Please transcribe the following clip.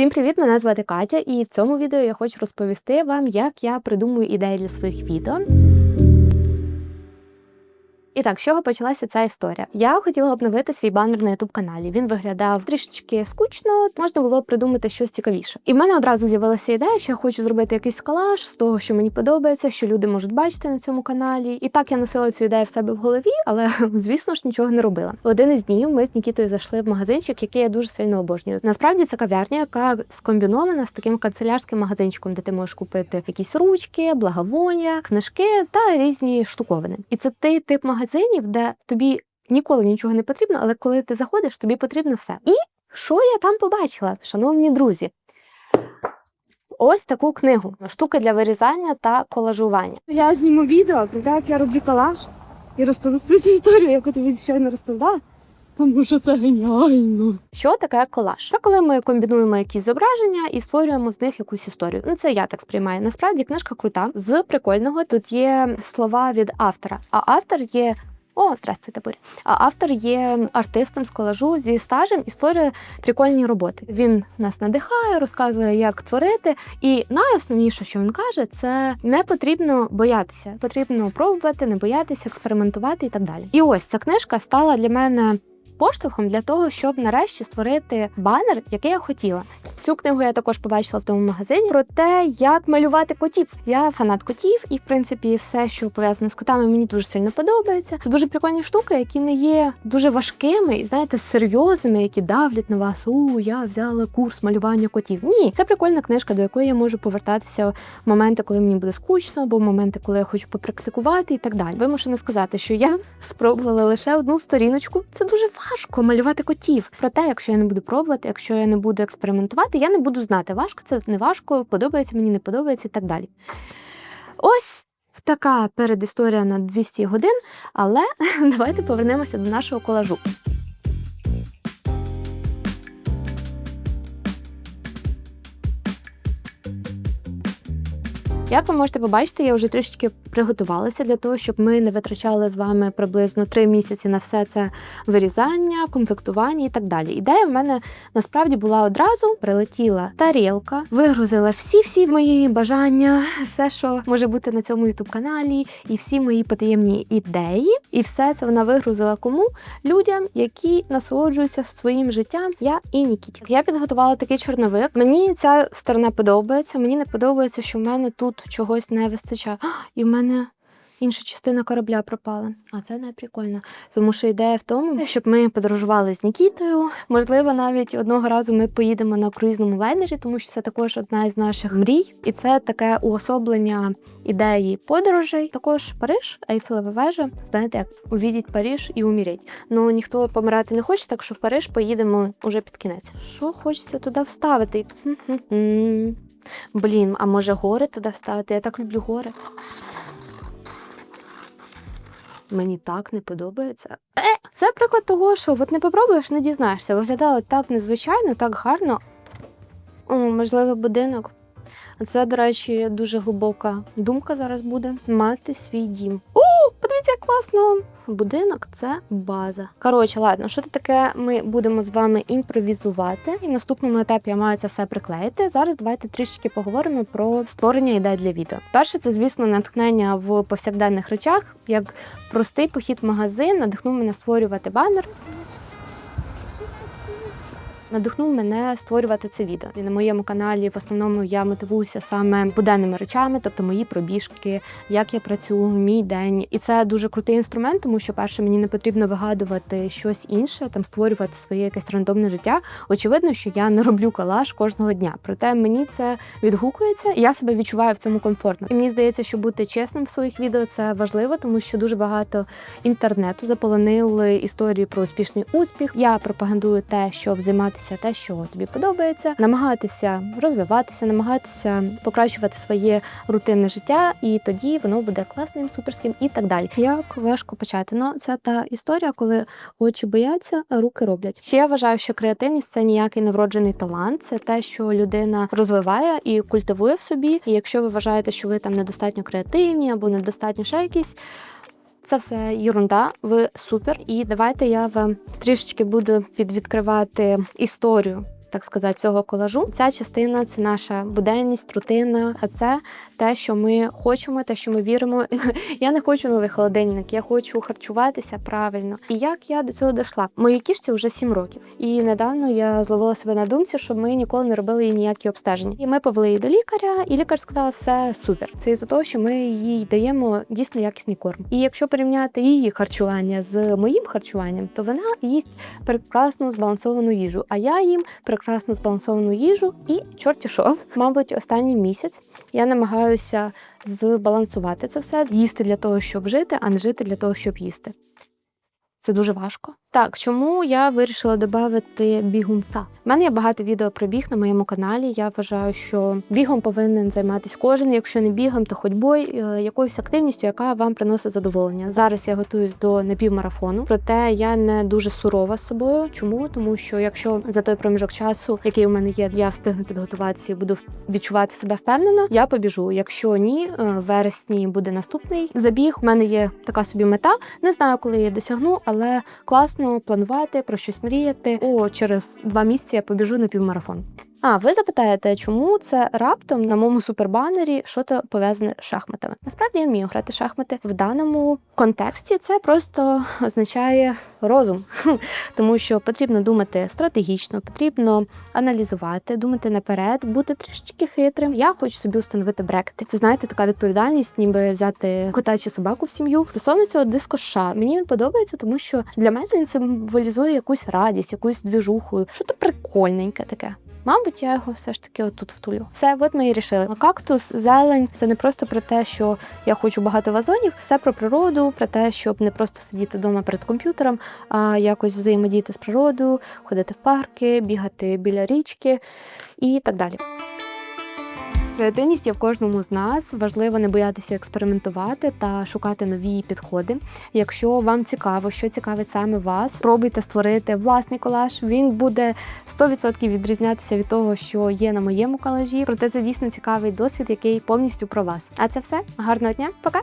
Всім привіт! Мене звати Катя, і в цьому відео я хочу розповісти вам, як я придумую ідеї для своїх відео. І так, з чого почалася ця історія? Я хотіла обновити свій банер на youtube каналі. Він виглядав трішечки скучно, можна було придумати щось цікавіше. І в мене одразу з'явилася ідея, що я хочу зробити якийсь колаж з того, що мені подобається, що люди можуть бачити на цьому каналі. І так я носила цю ідею в себе в голові, але звісно ж нічого не робила. В один із днів ми з Нікітою зайшли в магазинчик, який я дуже сильно обожнюю. Насправді це кав'ярня, яка скомбінована з таким канцелярським магазинчиком, де ти можеш купити якісь ручки, благовоння, книжки та різні штуковини. І це той тип магазинів, де тобі ніколи нічого не потрібно, але коли ти заходиш, тобі потрібно все. І що я там побачила, шановні друзі? Ось таку книгу штуки для вирізання та колажування. Я зніму відео як я роблю колаж і розкажу свою історію, яку тобі щойно розповідала. Тому що це геніально. Що таке колаж? Це коли ми комбінуємо якісь зображення і створюємо з них якусь історію. Ну це я так сприймаю. Насправді книжка крута. З прикольного тут є слова від автора, а автор є. О, здравствуйте, Боря. А автор є артистом з колажу зі стажем і створює прикольні роботи. Він нас надихає, розказує, як творити. І найосновніше, що він каже, це не потрібно боятися. Потрібно пробувати, не боятися, експериментувати і так далі. І ось ця книжка стала для мене поштовхом для того, щоб нарешті створити банер, який я хотіла. Цю книгу я також побачила в тому магазині про те, як малювати котів. Я фанат котів, і в принципі все, що пов'язане з котами, мені дуже сильно подобається. Це дуже прикольні штуки, які не є дуже важкими і знаєте, серйозними, які давлять на вас. У я взяла курс малювання котів. Ні, це прикольна книжка, до якої я можу повертатися в моменти, коли мені буде скучно, або в моменти, коли я хочу попрактикувати і так далі. Вимушена сказати, що я спробувала лише одну сторіночку. Це дуже важко малювати котів. Проте, якщо я не буду пробувати, якщо я не буду експериментувати, я не буду знати, важко це не важко, подобається мені, не подобається і так далі. Ось. Така передісторія на 200 годин, але давайте повернемося до нашого колажу. Як ви можете побачити, я вже трішечки приготувалася для того, щоб ми не витрачали з вами приблизно три місяці на все це вирізання, комплектування і так далі. Ідея в мене насправді була одразу: прилетіла тарілка, вигрузила всі-всі мої бажання, все, що може бути на цьому ютуб каналі, і всі мої потаємні ідеї. І все це вона вигрузила кому? Людям, які насолоджуються своїм життям. Я і Нікіті. Я підготувала такий чорновик. Мені ця сторона подобається. Мені не подобається, що в мене тут чогось не вистачає. А, І в мене інша частина корабля пропала. А це не прикольно. Тому що ідея в тому, щоб ми подорожували з Нікітою. Можливо, навіть одного разу ми поїдемо на круїзному лайнері, тому що це також одна із наших мрій, і це таке уособлення ідеї подорожей. Також Париж, Ейфелева вежа. Знаєте, як увідіть Париж і умірять. Ну ніхто помирати не хоче, так що в Париж поїдемо уже під кінець. Що хочеться туди вставити? Блін, а може гори туди вставити? Я так люблю гори. Мені так не подобається. Е, це приклад того, що от не попробуєш, не дізнаєшся. Виглядало так незвичайно, так гарно. О, можливо, будинок. Це, до речі, дуже глибока думка зараз буде мати свій дім. Як класно! Будинок це база. Коротше, ладно, що це таке? Ми будемо з вами імпровізувати. І в наступному етапі я маю це все приклеїти. Зараз давайте трішки поговоримо про створення ідей для відео. Перше, це, звісно, натхнення в повсякденних речах, як простий похід в магазин, надихнув мене створювати банер надихнув мене створювати це відео. І на моєму каналі в основному я мотивуюся саме буденними речами, тобто мої пробіжки, як я працюю, мій день. І це дуже крутий інструмент, тому що перше мені не потрібно вигадувати щось інше, там створювати своє якесь рандомне життя. Очевидно, що я не роблю колаж кожного дня. Проте мені це відгукується, і я себе відчуваю в цьому комфортно. І мені здається, що бути чесним в своїх відео це важливо, тому що дуже багато інтернету заполонили історії про успішний успіх. Я пропагандую те, щоб займатися те, що тобі подобається, намагатися розвиватися, намагатися покращувати своє рутинне життя, і тоді воно буде класним, суперським і так далі. Як важко почати? Ну це та історія, коли очі бояться, а руки роблять. Ще я вважаю, що креативність це ніякий невроджений талант, це те, що людина розвиває і культивує в собі. І якщо ви вважаєте, що ви там недостатньо креативні або недостатньо ще якісь. Це все єрунда, ви супер. І давайте я вам трішечки буду підвідкривати історію так сказати, цього колажу. Ця частина це наша буденність, рутина, а це те, що ми хочемо, те, що ми віримо. Я не хочу новий холодильник, я хочу харчуватися правильно. І як я до цього дійшла? Моїй кішці вже 7 років, і недавно я зловила себе на думці, щоб ми ніколи не робили їй ніякі обстеження. І ми повели її до лікаря, і лікар сказав, все супер. Це із-за того, що ми їй даємо дійсно якісний корм. І якщо порівняти її харчування з моїм харчуванням, то вона їсть прекрасну збалансовану їжу. А я їм прекрасну збалансовану їжу і чорті що, мабуть, останній місяць я намагаюся збалансувати це все, їсти для того, щоб жити, а не жити для того, щоб їсти. Це дуже важко. Так, чому я вирішила додати бігунса? У мене є багато відео про біг на моєму каналі. Я вважаю, що бігом повинен займатися кожен. Якщо не бігом, то ходьбою, е, якоюсь активністю, яка вам приносить задоволення. Зараз я готуюсь до напівмарафону, проте я не дуже сурова з собою. Чому? Тому що якщо за той проміжок часу, який у мене є, я встигну підготуватися і буду відчувати себе впевнено, я побіжу. Якщо ні, е, в вересні буде наступний забіг. У мене є така собі мета. Не знаю, коли я досягну, але класно планувати про щось мріяти. О, через два місяці я побіжу на півмарафон. А ви запитаєте, чому це раптом на моєму супербанері що то пов'язане з шахматами? Насправді я вмію грати шахмати в даному контексті. Це просто означає розум, тому що потрібно думати стратегічно, потрібно аналізувати, думати наперед, бути трішечки хитрим. Я хочу собі установити брекети. Це знаєте, така відповідальність, ніби взяти кота чи собаку в сім'ю. Стосовно цього дискоша, мені він подобається, тому що для мене він символізує якусь радість, якусь двіжуху, що то прикольненьке таке. Мабуть, я його все ж таки отут втулю. Все, от ми і рішили. Кактус, зелень це не просто про те, що я хочу багато вазонів, це про природу, про те, щоб не просто сидіти вдома перед комп'ютером, а якось взаємодіяти з природою, ходити в парки, бігати біля річки і так далі. Креативність є в кожному з нас. Важливо не боятися експериментувати та шукати нові підходи. Якщо вам цікаво, що цікавить саме вас, пробуйте створити власний колаж. Він буде 100% відрізнятися від того, що є на моєму колажі. Проте це дійсно цікавий досвід, який повністю про вас. А це все. Гарного дня, пока!